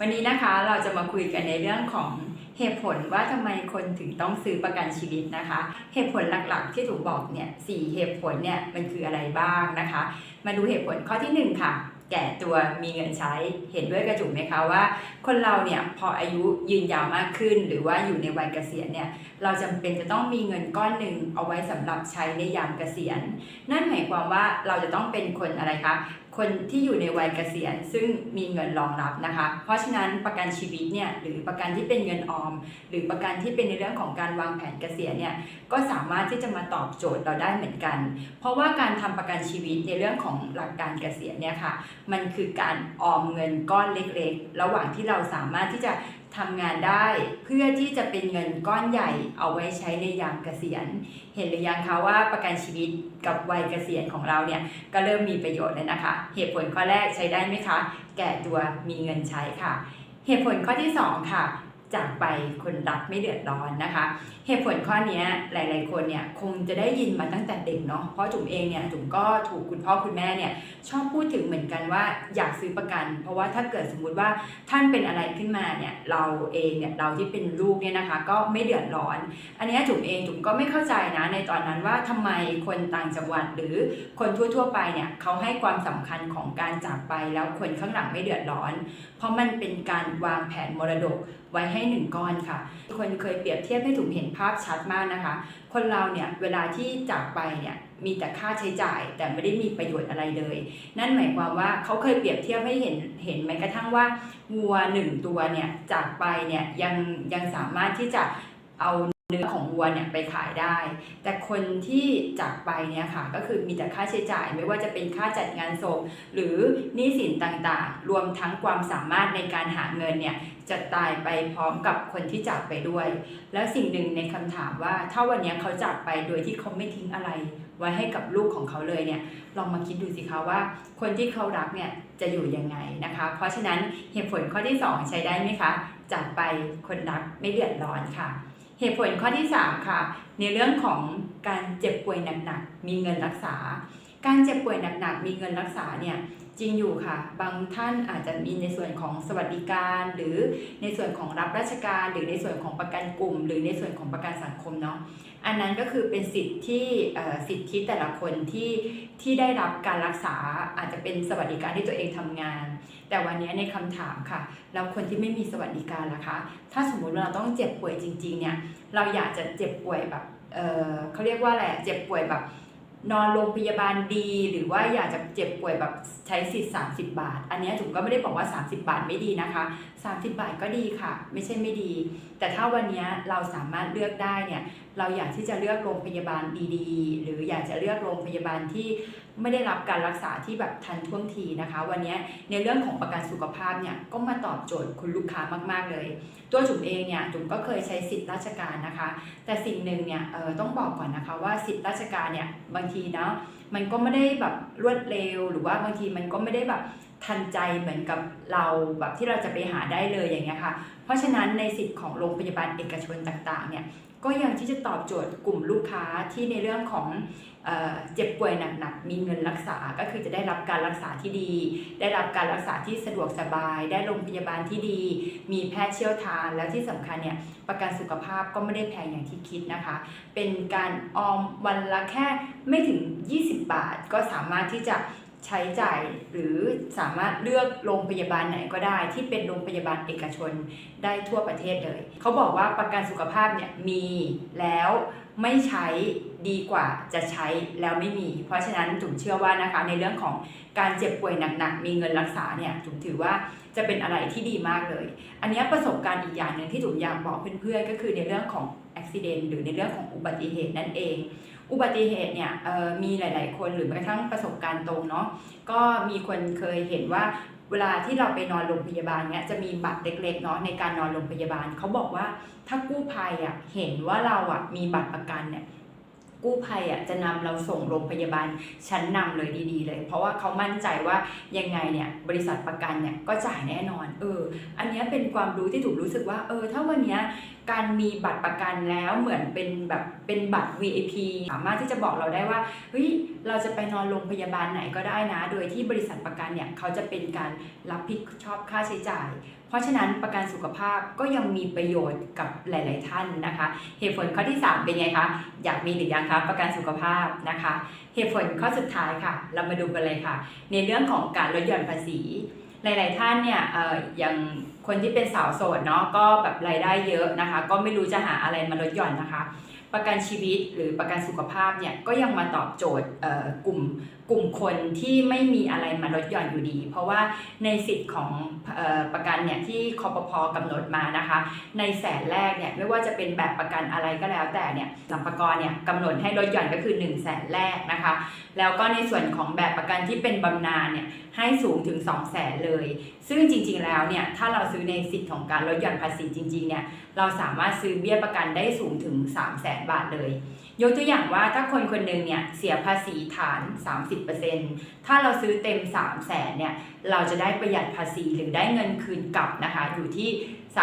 วันนี้นะคะเราจะมาคุยกันในเรื่องของเหตุผลว่าทำไมคนถึงต้องซื้อประกันชีวิตนะคะ เหตุผลหลักๆ ที่ถูกบอกเนี่ยสี่เหตุผลเนี่ยมันคืออะไรบ้างนะคะ มาดูเหตุผลข้อที่หนึ่งค่ะ แก่ตัวมีเงินใช้เห็นด้วยกระจุกไหมคะว่า คนเราเนี่ยพออายุยืนยาวมากขึ้น หรือว่าอยู่ในวัยเกษียณเนี่ยเราจำเป็นจะต้องมีเงินก้อนหนึ่งเอาไว้สำหรับใช้ในยามเกษียณ นั่นหมายความว่าเราจะต้องเป็นคนอะไรคะ คนที่อยู่ในวัยเกษียณซึ่งมีเงินรองรับนะคะ เพราะฉะนั้นประกันชีวิตเนี่ยหรือประกันที่เป็นเงินออม หรือประกันที่เป็นในเรื่องของการวางแผนเกษียณเนี่ยก็สามารถที่จะมาตอบโจทย์เราได้เหมือนกัน เพราะว่าการทำประกันชีวิตในเรื่องของหลักการเกษียณเนี่ยค่ะมันคือการออมเงินก้อนเล็ก ๆ ระหว่างที่เราสามารถที่จะ ทำงานได้เพื่อที่จะเป็นเงินก้อนใหญ่เอาไว้ใช้ในยามเกษียณ เห็นหรือยังคะว่าประกันชีวิตกับวัยเกษียณของเราเนี่ยก็เริ่มมีประโยชน์แล้วนะคะ เหตุผลข้อแรกใช้ได้ไหมคะ แก่ตัวมีเงินใช้ค่ะ เหตุผลข้อที่ 2 ค่ะ จากไปคนรักไม่เดือดร้อนนะคะ เหตุผลข้อนี้หลาย ๆ คนเนี่ยคงจะได้ยินมาตั้งแต่เด็กเนาะเพราะจุ๋มเองเนี่ยจุ๋มก็ถูกคุณพ่อคุณแม่เนี่ยชอบพูดถึงเหมือนกันว่าอยากซื้อประกัน เพราะว่าถ้าเกิดสมมุติว่าท่านเป็นอะไรขึ้นมาเนี่ยเราเองเนี่ยเราที่เป็นลูกเนี่ยนะคะ ก็ไม่เดือดร้อน อันนี้จุ๋มเองจุ๋มก็ไม่เข้าใจนะในตอนนั้นว่าทำไมคนต่างจังหวัดหรือคนทั่ว ๆ ไปเนี่ยเขาให้ความสำคัญของการจากไปแล้วคนข้างหลังไม่เดือดร้อน เพราะมันเป็นการวางแผนมรดกไว้ให้หนึ่งก้อนค่ะ คนเคยเปรียบเทียบให้ถุงเห็นภาพชัดมากนะคะ คนเราเนี่ยเวลาที่จากไปเนี่ยมีแต่ค่าใช้จ่ายแต่ไม่ได้มีประโยชน์อะไรเลย นั่นหมายความว่าเขาเคยเปรียบเทียบให้เห็นเห็นแม้กระทั่งว่าวัวหนึ่งตัวเนี่ยจากไปเนี่ยยังยังสามารถที่จะเอา เนื้อของวัวเนี่ยไปขายได้ แต่คนที่จากไปเนี่ยค่ะก็คือมีแต่ค่าใช้จ่ายไม่ว่าจะเป็นค่าจัดงานศพหรือหนี้สินต่างๆ รวมทั้งความสามารถในการหาเงินเนี่ยจะตายไปพร้อมกับคนที่จากไปด้วย แล้วสิ่งหนึ่งในคำถามว่าถ้าวันนี้เขาจากไปโดยที่เขาไม่ทิ้งอะไร ไว้ให้กับลูกของเขาเลยเนี่ยลองมาคิดดูสิคะว่า คนที่เขารักเนี่ยจะอยู่ยังไงนะคะ เพราะฉะนั้นเหตุผลข้อที่ 2 ใช้ได้ไหมคะจากไปคนรักไม่เดือดร้อนค่ะ เหตุผลข้อที่ 3 ค่ะ ในเรื่องของการเจ็บป่วยหนักๆมีเงินรักษา การเจ็บป่วยหนักๆมีเงินรักษาเนี่ย จริงอยู่ค่ะ บางท่านอาจจะมีในส่วนของสวัสดิการ หรือในส่วนของรับราชการ หรือในส่วนของประกันกลุ่ม หรือในส่วนของประกันสังคมเนาะอันนั้นก็คือเป็นสิทธิ์ที่สิทธิแต่ละคนที่ที่ได้รับการรักษาอาจจะเป็นสวัสดิการที่ตัวเองทำงาน แต่วันนี้ในคำถามค่ะ แล้วคนที่ไม่มีสวัสดิการล่ะคะถ้าสมมุติว่าเราต้องเจ็บป่วยจริงๆเนี่ยเราอยากจะเจ็บป่วยแบบเออเขาเรียกว่าอะไรอะเจ็บป่วยแบบนอนโรงพยาบาลดี หรือว่าอยากจะเจ็บป่วยแบบ ใช้สิทธิ์ 30 บาท อันนี้จุ๋มก็ไม่ได้บอกว่า 30 บาทไม่ดีนะคะ 30 บาทก็ดีค่ะ ไม่ใช่ไม่ดี แต่ถ้าวันนี้เราสามารถเลือกได้เนี่ย เราอยากที่จะเลือกโรงพยาบาลดีๆ หรืออยากจะเลือกโรงพยาบาลที่ไม่ได้รับการรักษาที่แบบทันท่วงทีนะคะ วันนี้ในเรื่องของประกันสุขภาพเนี่ยก็มาตอบโจทย์คุณลูกค้ามาก ๆเลย ตัวจุ๋มเองเนี่ยจุ๋มก็เคยใช้สิทธิ์ราชการนะคะ แต่สิ่งหนึ่งเนี่ยเออต้องบอกก่อนนะคะว่าสิทธิ์ราชการเนี่ยบางทีเนาะมันก็ไม่ได้แบบรวดเร็ว หรือว่าบางทีมันก็ไม่ได้แบบทันใจเหมือนกับเราแบบที่เราจะไปหาได้เลยอย่างเงี้ยค่ะ เพราะฉะนั้นในสิทธิ์ของโรงพยาบาลเอกชนต่างๆเนี่ย ก็ยังที่จะตอบโจทย์กลุ่มลูกค้าที่ในเรื่องของเอเจ็บป่วยหนักๆ มีเงินรักษา ก็คือจะได้รับการรักษาที่ดี ได้รับการรักษาที่สะดวกสบาย ได้โรงพยาบาลที่ดี มีแพทย์เชี่ยวชาญ แล้วที่สำคัญเนี่ยประกันสุขภาพก็ไม่ได้แพงอย่างที่คิดนะคะ เป็นการออมวันละแค่ไม่ถึง 20 บาท ก็สามารถที่จะ ใช้จ่ายหรือสามารถเลือกโรงพยาบาลไหนก็ได้ ที่เป็นโรงพยาบาลเอกชนได้ทั่วประเทศเลย เขาบอกว่าประกันสุขภาพเนี่ยมีแล้วไม่ใช้ดีกว่าจะใช้แล้วไม่มี เพราะฉะนั้นจุ๋มเชื่อว่านะคะในเรื่องของการเจ็บป่วยหนักๆมีเงินรักษาเนี่ยจุ๋มถือว่าจะเป็นอะไรที่ดีมากเลย อันนี้ประสบการณ์อีกอย่างหนึ่งที่จุ๋มอยากบอกเพื่อนๆก็คือในเรื่องของอุบิเหตุหรือในเรื่องของอุบัติเหตุนั่นเอง อุบัติเหตุเนี่ยมีหลาย ๆ คนหรือแม้กระทั่งประสบการณ์ตรงเนาะก็มีคนเคยเห็นว่าเวลาที่เราไปนอนโรงพยาบาลเนี่ยจะมีบัตรเล็กๆเนาะในการนอนโรงพยาบาลเขาบอกว่าถ้ากู้ภัยอะเห็นว่าเราอะมีบัตรประกันเนี่ย กู้ภัยอะจะนำเราส่งโรงพยาบาลชั้นนำเลยดีๆ เลย เพราะว่าเขามั่นใจว่ายังไงเนี่ยบริษัทประกันเนี่ยก็จ่ายแน่นอน เออ อันนี้เป็นความรู้ที่ถูกรู้สึกว่า เออ ถ้าวันนี้การมีบัตรประกันแล้วเหมือนเป็นแบบเป็นบัตร VIP สามารถที่จะบอกเราได้ว่าเฮ้ยเราจะไปนอนโรงพยาบาลไหนก็ได้นะ โดยที่บริษัทประกันเนี่ยเขาจะเป็นการรับผิดชอบค่าใช้จ่าย ราะฉะนั้นประกันสุขภาพก็ยังมีประโยชน์กับหลาย ๆ ท่านนะคะ เหตุผลข้อที่ 3 เป็นไงคะ อยากมีหรือยังคะประกันสุขภาพนะคะ เหตุผลข้อสุดท้ายค่ะ เรามาดูกันเลยค่ะ ในเรื่องของการลดหย่อนภาษี หลาย ๆ ท่านเนี่ยเอ่อย่างคนที่เป็นสาวโสดเนาะก็แบบรายได้เยอะนะคะ ก็ไม่รู้จะหาอะไรมาลดหย่อนนะคะประกันชีวิตหรือประกันสุขภาพเนี่ยก็ยังมาตอบโจทย์กลุ่มกลุ่มคนที่ไม่มีอะไรมาลดหย่อนอยู่ดี เพราะว่าในสิทธิ์ของออประกันเนี่ยที่คอปพกำหนดมานะคะ ในแสนแรกเนี่ยไม่ว่าจะเป็นแบบประกันอะไรก็แล้วแต่เนี่ยสัมภากรเนี่ยกำหนดให้ลดหย่อนก็คือ 1 0 0 0 0แสนแรกนะคะ แล้วก็ในส่วนของแบบประกันที่เป็นบำนาญเนี่ยให้สูงถึง 2 0 0แสนเลย ซึ่งจริงๆแล้วเนี่ยถ้าเราซื้อในสิทธิ์ของการลดหย่อนภาษีจริงๆเนี่ยเราสามารถซื้อเบี้ยประกันได้สูงถึง 3 0 0แสนบาทเลย ยกตัวอย่างว่าถ้าคนคนหนึ่งเนี่ยเสียภาษีฐาน 30ถ้าเราซื้อเต็ม 3 0 0แสนเนี่ย เราจะได้ประหยัดภาษีหรือได้เงินคืนกลับนะคะ อยู่ที่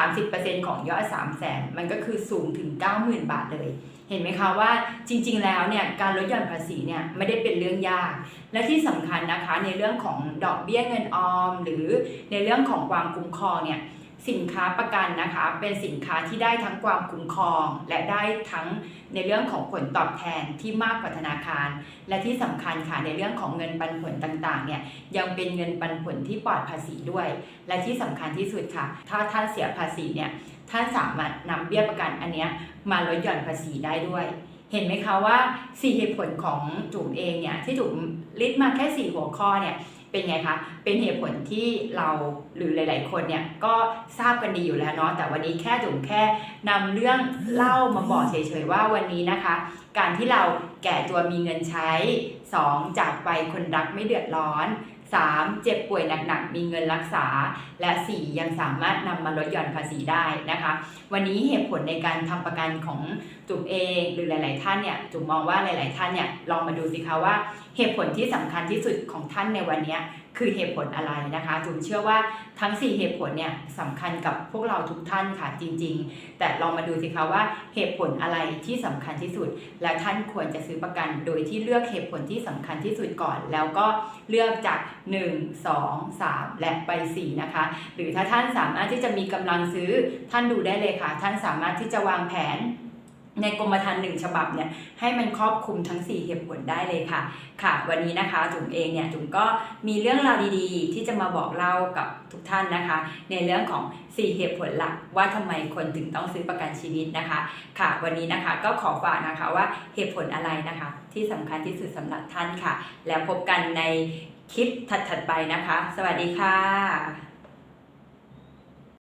30%ของยอด 3 0 0แสนมันก็คือสูงถึง 90,000 บาทเลย เห็นไหมคะว่าจริง ๆ แล้วเนี่ยการลดหย่อนภาษีเนี่ยไม่ได้เป็นเรื่องยาก และที่สำคัญนะคะในเรื่องของดอกเบี้ยเงินออม หรือในเรื่องของความคุ้มครองเนี่ย สินค้าประกันนะคะเป็นสินค้าที่ได้ทั้งความคุ้มครอง และได้ทั้งในเรื่องของผลตอบแทนที่มากกว่าธนาคาร และที่สำคัญค่ะในเรื่องของเงินปันผลต่างๆเนี่ยยังเป็นเงินปันผลที่ปลอดภาษีด้วย และที่สำคัญที่สุดค่ะ ถ้าท่านเสียภาษีเนี่ยท่านสามารถนำเบี้ยประกันอันนี้มาลดหย่อนภาษีได้ด้วย เห็นไหมคะว่าสี่เหตุผลของจุ๋มเองเนี่ยที่จุ๋มลิสต์มาแค่สี่หัวข้อเนี่ย เป็นไงคะ เป็นเหตุผลที่เราหรือหลาย ๆ คนเนี่ยก็ทราบกันดีอยู่แล้วเนาะ แต่วันนี้แค่ถุงแค่นำเรื่องเล่ามาบอกเฉย ๆ ว่าวันนี้นะคะ การที่เราแก่ตัวมีเงินใช้ 2. จากไปคนรักไม่เดือดร้อน 3. เจ็บป่วยหนักๆ มีเงินรักษา และ 4. ยังสามารถนำมาลดหย่อนภาษีได้นะคะ วันนี้เหตุผลในการทำประกันของจุ๋มเองหรือหลาย ๆ ท่านเนี่ยจุ๋มมองว่าหลาย ๆ ท่านเนี่ยลองมาดูสิคะว่าเหตุผลที่สำคัญที่สุดของท่านในวันนี้ คือเหตุผลอะไรนะคะจุ๋มเชื่อว่าทั้ง 4 เหตุผลเนี่ยสำคัญกับพวกเราทุกท่านค่ะจริง ๆ แต่ลองมาดูสิคะว่าเหตุผลอะไรที่สำคัญที่สุด และท่านควรจะซื้อประกัน โดยที่เลือกเหตุผลที่สำคัญที่สุดก่อน แล้วก็เลือกจาก 1 2 3 และไป 4 นะคะ หรือถ้าท่านสามารถที่จะมีกำลังซื้อท่านดูได้เลยค่ะ ท่านสามารถที่จะวางแผน ในกรมธรรม์หนึ่งฉบับเนี่ยให้มันครอบคลุมทั้ง 4 เหตุผลได้เลยค่ะ ค่ะ วันนี้นะคะจุ๋มเองเนี่ยจุ๋มก็มีเรื่องราวดีๆ ที่จะมาบอกเล่ากับทุกท่านนะคะ ในเรื่องของ 4 เหตุผลหลักว่าทำไมคนถึงต้องซื้อประกันชีวิตนะคะ ค่ะ วันนี้นะคะก็ขอฝากนะคะว่าเหตุผลอะไรนะคะ ที่สำคัญที่สุดสำหรับท่านค่ะ แล้วพบกันในคลิปถัดๆไปนะคะ สวัสดีค่ะ